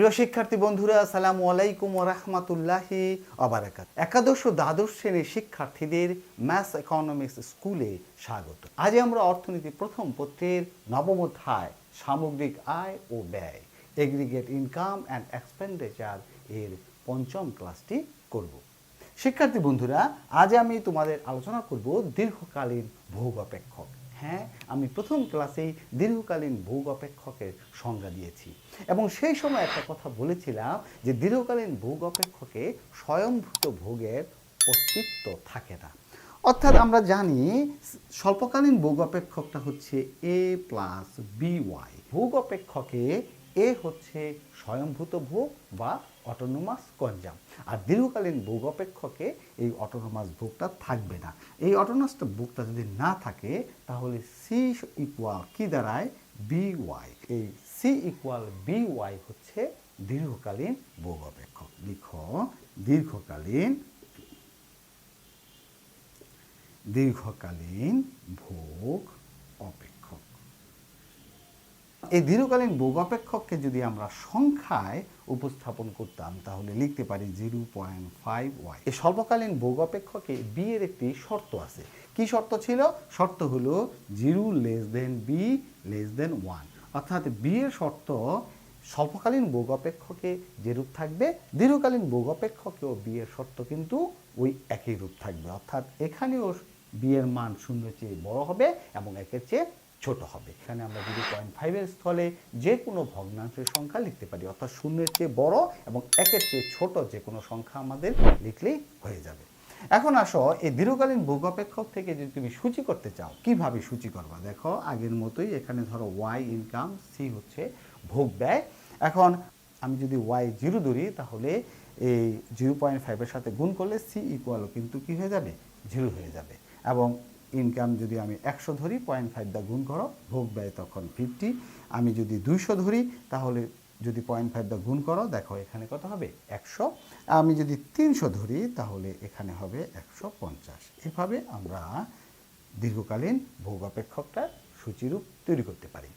প্রিয় শিক্ষার্থী বন্ধুরা, আসসালামু আলাইকুম রহমতুল্লাহি অবরাকাত একাদশ ও দ্বাদশ শ্রেণির শিক্ষার্থীদের ম্যাথস ইকোনমিক্স স্কুলে স্বাগত। আজ আমরা অর্থনীতি প্রথম পত্রের নবম অধ্যায়, সামগ্রিক আয় ও ব্যয় এগ্রিগেট ইনকাম অ্যান্ড এক্সপেন্ডিচার এর পঞ্চম ক্লাসটি করব। শিক্ষার্থী বন্ধুরা, আজ আমি তোমাদের আলোচনা করব দীর্ঘকালীন ভোগ অপেক্ষক। হ্যাঁ আমি প্রথম ক্লাসেই দীর্ঘকালীন ভোগ অপেক্ষকের সংজ্ঞা দিয়েছি। এবং সেই সময় একটা কথা বলেছিলাম যে দীর্ঘকালীন ভোগ অপেক্ষকে স্বয়ংভূত ভোগের অস্তিত্ব থাকে না। অর্থাৎ আমরা জানি স্বল্পকালীন ভোগ অপেক্ষকটা হচ্ছে এ প্লাস বি ওয়াই ভোগ অপেক্ষকে এ হচ্ছে স্বয়ংভূত ভোগ বা অটোনোমাস কনজাম আর দীর্ঘকালীন ভোগ অপেক্ষকে এই অটোনোমাস ভোগটা থাকবে না। এই অটোনোমাসটা ভোগটা যদি না থাকে, তাহলে সি ইকুয়াল কি দাঁড়ায়? বি ওয়াই এই সি ইকুয়াল বি ওয়াই হচ্ছে দীর্ঘকালীন ভোগ অপেক্ষক লিখো, দীর্ঘকালীন দীর্ঘকালীন ভোগ এই দীর্ঘকালীন ভোগ অপেক্ষককে যদি আমরা সংখ্যায় উপস্থাপন করতাম, তাহলে লিখতে পারি জিরো পয়েন্ট ফাইভ ওয়াই। এই স্বল্পকালীন ভোগ অপেক্ষকে বি এর একটি শর্ত আছে। কি শর্ত ছিল? শর্ত হলো zero less than B less than one. অর্থাৎ বি এর শর্ত স্বল্পকালীন ভোগ অপেক্ষকে যে রূপ থাকবে, দীর্ঘকালীন ভোগ অপেক্ষকেও বি এর শর্ত কিন্তু ওই একই রূপ থাকবে। অর্থাৎ এখানেও বি এর মান শূন্যের চেয়ে বড় হবে এবং একের চেয়ে ছোট হবে। এখানে আমরা জিরো পয়েন্ট ফাইভের স্থলে যে কোনো ভগ্নাংশের সংখ্যা লিখতে পারি। অর্থাৎ শূন্যের চেয়ে বড় এবং একের চেয়ে ছোট যে কোনো সংখ্যা আমাদের লিখলেই হয়ে যাবে। এখন আসো, এই দীর্ঘকালীন ভোগ অপেক্ষক থেকে যদি তুমি সূচি করতে চাও, কীভাবে সূচি করবা? দেখো, আগের মতোই এখানে ধরো ওয়াই ইনকাম সি হচ্ছে ভোগ ব্যয়। এখন আমি যদি ওয়াই জিরো ধরি, তাহলে এই জিরো পয়েন্ট ফাইভের সাথে গুণ করলে সি ইকুয়ালও কিন্তু কি হয়ে যাবে? জিরো হয়ে যাবে। এবং ইনকাম যদি আমি একশো ধরি পয়েন্ট ফাইভ দা গুণ করো, ভোগ ব্যয় তখন ফিফটি আমি যদি দুইশো ধরি, তাহলে যদি পয়েন্ট ফাইভ দা গুণ করো, দেখো এখানে কত হবে? একশো। আমি যদি তিনশো ধরি, তাহলে এখানে হবে একশো পঞ্চাশ। এভাবে আমরা দীর্ঘকালীন ভোগ অপেক্ষকটা সূচিরূপ তৈরি করতে পারি।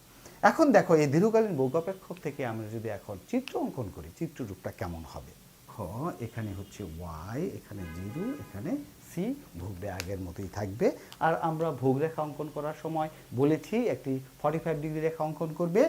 এখন দেখো, এই দীর্ঘকালীন ভোগ অপেক্ষক থেকে আমরা যদি এখন চিত্র অঙ্কন করি, চিত্ররূপটা কেমন হবে? খ, এখানে হচ্ছে ওয়াই এখানে জিরো এখানে সি ভোগ আগের মতোই থাকবে। আর আমরা ভোগ রেখা অঙ্কন করার সময় বলেছি, একটি ফর্টি ফাইভ ডিগ্রি রেখা অঙ্কন করবে।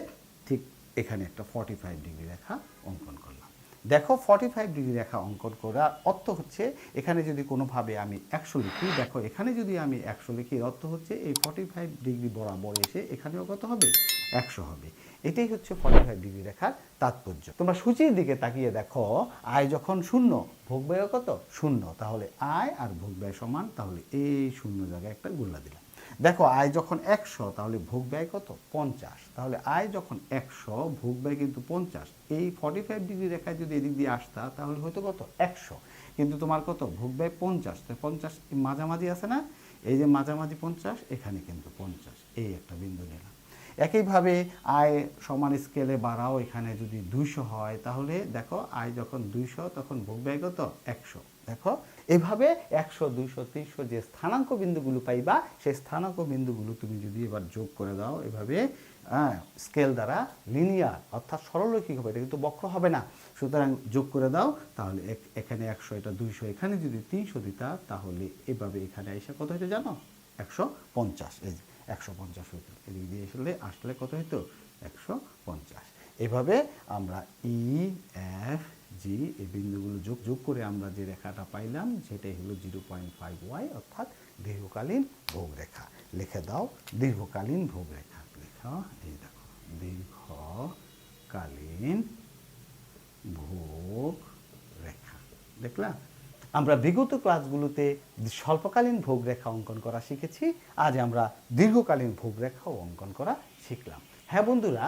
ঠিক এখানে একটা ফর্টি ফাইভ ডিগ্রি রেখা অঙ্কন করলাম। দেখো ফর্টি ফাইভ ডিগ্রি রেখা অঙ্কন করার অর্থ হচ্ছে, এখানে যদি কোনোভাবে আমি একশো লিখি, দেখো এখানে যদি আমি একশো লিখি অর্থ হচ্ছে এই ফর্টি ফাইভ ডিগ্রি বরাবর এসে এখানেও কত হবে? একশো হবে। এটাই হচ্ছে ফর্টি ফাইভ ডিগ্রি রেখার তাৎপর্য। তোমরা সূচির দিকে তাকিয়ে দেখো, আয় যখন শূন্য, ভোগ ব্যয় কত? শূন্য। তাহলে আয় আর ভোগ ব্যয় সমান, তাহলে এই শূন্য জায়গায় একটা গোল্লা দিলাম। দেখো, আয় যখন একশো, তাহলে ভোগ ব্যয় কত? পঞ্চাশ। তাহলে আয় যখন একশো, ভোগ ব্যয় কিন্তু পঞ্চাশ। এই ফর্টি ফাইভ ডিগ্রি রেখায় যদি এদিক দিয়ে আসতা, তাহলে হয়তো কত? একশো। কিন্তু তোমার কত? ভোগ ব্যয় পঞ্চাশ। তো পঞ্চাশ মাঝামাঝি আছে না? এই যে মাঝামাঝি পঞ্চাশ, এখানে কিন্তু পঞ্চাশ। এই একটা বিন্দু নিলাম। একইভাবে আয় সমান স্কেলে বাড়াও এখানে যদি দুইশো হয়, তাহলে দেখো আয় যখন দুইশো, তখন ভোগ ব্যয় কত? একশো। দেখো, এভাবে একশো, দুইশো, তিনশো যে স্থানাঙ্ক বিন্দুগুলো পাইবা, সেই স্থানাঙ্ক বিন্দুগুলো তুমি যদি এবার যোগ করে দাও, এভাবে স্কেল দ্বারা লিনিয়ার অর্থাৎ সরলরৈখিক হবে, এটা কিন্তু বক্র হবে না। সুতরাং যোগ করে দাও, তাহলে এখানে একশো, এটা দুইশো, এখানে যদি তিনশো দিতা, তাহলে এভাবে এখানে এসে কত হইতো জানো? একশো পঞ্চাশ। এই একশো পঞ্চাশ হইতো। এদিক দিয়ে আসলে আসলে কত হইতো? একশো পঞ্চাশ। এভাবে আমরা ই এফ জি এই বিন্দুগুলো যোগ যোগ করে আমরা যে রেখাটা পাইলাম, সেটাই হলো জিরো পয়েন্ট ফাইভ ওয়াই, অর্থাৎ দীর্ঘকালীন ভোগ রেখা লিখে দাও, দীর্ঘকালীন ভোগ রেখা লেখা, এই দেখো, দীর্ঘকালীন ভোগ রেখা দেখলা? আমরা বিগত ক্লাসগুলোতে স্বল্পকালীন ভোগ রেখা অঙ্কন করা শিখেছি, আজ আমরা দীর্ঘকালীন ভোগ রেখাও অঙ্কন করা শিখলাম। হ্যাঁ বন্ধুরা,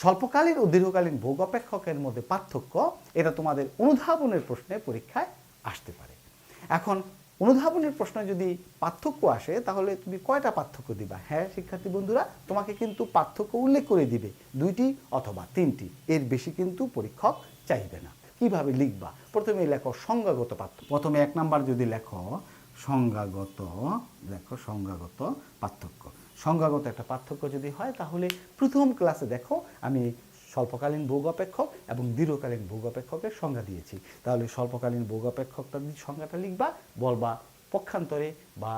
স্বল্পকালীন ও দীর্ঘকালীন ভোগ অপেক্ষকের মধ্যে পার্থক্য, এটা তোমাদের অনুধাবনের প্রশ্নে পরীক্ষায় আসতে পারে। এখন, অনুধাবনের প্রশ্নে যদি পার্থক্য আসে, তাহলে তুমি কয়টা পার্থক্য দিবা? হ্যাঁ শিক্ষার্থী বন্ধুরা, তোমাকে কিন্তু পার্থক্য উল্লেখ করে দিবে, দুইটি অথবা তিনটি, এর বেশি কিন্তু পরীক্ষক চাইবে না। কীভাবে লিখবা? প্রথমে লেখো সংজ্ঞাগত পার্থক্য প্রথমে এক নাম্বার যদি লেখো, সংজ্ঞাগত লেখো সংজ্ঞাগত পার্থক্য। সংজ্ঞাগত একটা পার্থক্য যদি হয়, তাহলে প্রথম ক্লাসে দেখো, আমি স্বল্পকালীন ভোগ অপেক্ষক এবং দীর্ঘকালীন ভোগ অপেক্ষকের সংজ্ঞা দিয়েছি। তাহলে স্বল্পকালীন ভোগ অপেক্ষকটা সংজ্ঞাটা লিখবা, বলবা পক্ষান্তরে বা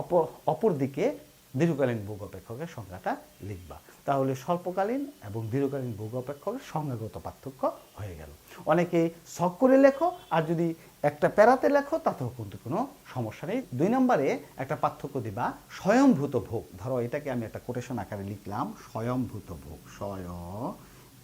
অপর অপর দিকে দীর্ঘকালীন ভোগ অপেক্ষকের সংজ্ঞাটা লিখবা। তাহলে স্বল্পকালীন এবং দীর্ঘকালীন ভোগ অপেক্ষকের সংজ্ঞাগত পার্থক্য হয়ে গেল। অনেকে শখ করে লেখো, আর যদি একটা প্যারাতে লেখো, তাতেও কিন্তু কোনো সমস্যা নেই। দুই নম্বরে একটা পার্থক্য দিবা স্বয়ংভূত ভোগ। ধরো এটাকে আমি একটা কোটেশন আকারে লিখলাম স্বয়ংভূত ভোগ।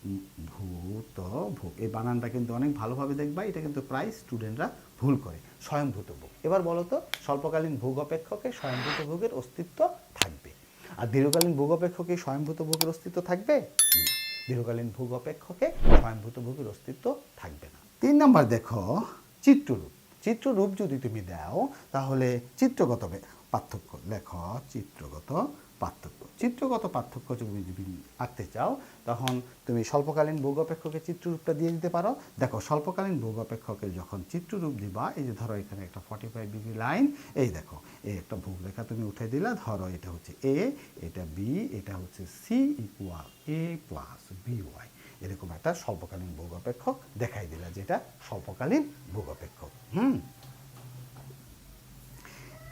স্বয়ংভূত ভোগ এই বানানটা কিন্তু অনেক ভালোভাবে দেখবা, এটা কিন্তু প্রায় স্টুডেন্টরা ভুল করে, স্বয়ংভূত ভোগ এবার বলো তো স্বল্পকালীন ভোগ অপেক্ষকে স্বয়ংভূত ভোগের অস্তিত্ব থাকবে। আর দীর্ঘকালীন ভোগ অপেক্ষকে স্বয়ংভূত ভোগের অস্তিত্ব থাকবে? দীর্ঘকালীন ভোগ অপেক্ষকে স্বয়ংভূত ভোগের অস্তিত্ব থাকবে না। তিন নম্বর দেখো, চিত্ররূপ। চিত্ররূপ যদি তুমি দাও, তাহলে চিত্রগত পার্থক্য। লেখো, চিত্রগত পার্থক্য। চিত্রগত পার্থক্য যদি আঁকতে চাও, তখন তুমি স্বল্পকালীন ভোগ অপেক্ষকের চিত্ররূপটা দিয়ে দিতে পারো। দেখো, স্বল্পকালীন ভোগ অপেক্ষকের যখন চিত্ররূপ দিবা, এই যে ধরো এখানে একটা ফর্টি ফাইভ ডিগ্রি লাইন এই দেখো, এই একটা ভোগ রেখা তুমি উঠে দিলা, ধরো এটা হচ্ছে এ এটা বি এটা হচ্ছে C equal A plus B Y এরকম একটা স্বল্পকালীন ভোগ অপেক্ষক দেখাই দিলা, যেটা স্বল্পকালীন ভোগ অপেক্ষক হুম?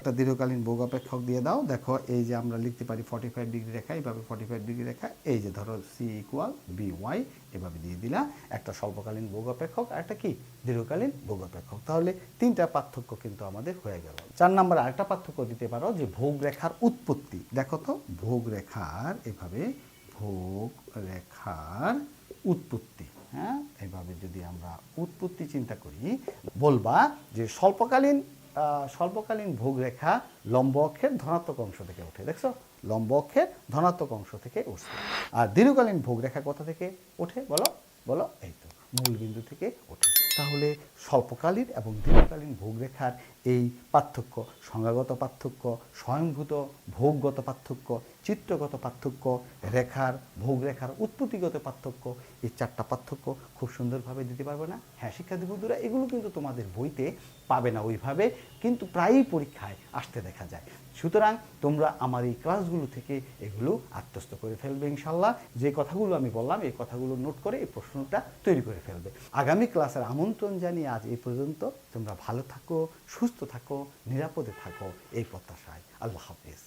একটা দীর্ঘকালীন ভোগ অপেক্ষক দিয়ে দাও। দেখো, এই যে আমরা লিখতে পারি ফর্টি ফাইভ ডিগ্রি রেখা এইভাবে ফর্টি ফাইভ ডিগ্রি রেখা, এই যে ধরো সি ইকুয়াল বি ওয়াই এভাবে দিয়ে দিলা। একটা স্বল্পকালীন ভোগ অপেক্ষক আর একটা কি? দীর্ঘকালীন ভোগ অপেক্ষক তাহলে তিনটা পার্থক্য কিন্তু আমাদের হয়ে গেল। চার নম্বরে আরেকটা পার্থক্য দিতে পারো, যে ভোগ রেখার উৎপত্তি। দেখো তো, ভোগ রেখার, এভাবে ভোগ রেখার উৎপত্তি। হ্যাঁ এভাবে যদি আমরা উৎপত্তি চিন্তা করি, বলবা যে স্বল্পকালীন স্বল্পকালীন ভোগরেখা লম্ব অক্ষের ধনাত্মক অংশ থেকে ওঠে, দেখছ? লম্ব অক্ষের ধনাত্মক অংশ থেকে উঠছে আর দীর্ঘকালীন ভোগ রেখা কোথা থেকে ওঠে, বলো? বলো, এই তো মূল বিন্দু থেকে ওঠে। তাহলে স্বল্পকালীন এবং দীর্ঘকালীন ভোগ রেখার এই পার্থক্য, সংজ্ঞাগত পার্থক্য, স্বয়ংভূত ভোগগত পার্থক্য, চিত্রগত পার্থক্য, রেখার ভোগ রেখার উৎপত্তিগত পার্থক্য, এই চারটা পার্থক্য খুব সুন্দরভাবে দিতে পারবে না। হ্যাঁ শিক্ষার্থী বন্ধুরা, এগুলো কিন্তু তোমাদের বইতে পাবে না ওইভাবে, কিন্তু প্রায়ই পরীক্ষায় আসতে দেখা যায়। সুতরাং তোমরা আমার এই ক্লাসগুলো থেকে এগুলো আত্মস্থ করে ফেলবে ইনশাল্লাহ। যে কথাগুলো আমি বললাম, এই কথাগুলো নোট করে এই প্রশ্নটা তৈরি করে ফেলবে। আগামী ক্লাসের আমন্ত্রণ জানিয়ে আজ এই পর্যন্ত। তোমরা ভালো থাকো সুস্থ থাকো নিরাপদে থাকো এই প্রত্যাশায় আল্লাহ হাফিজ।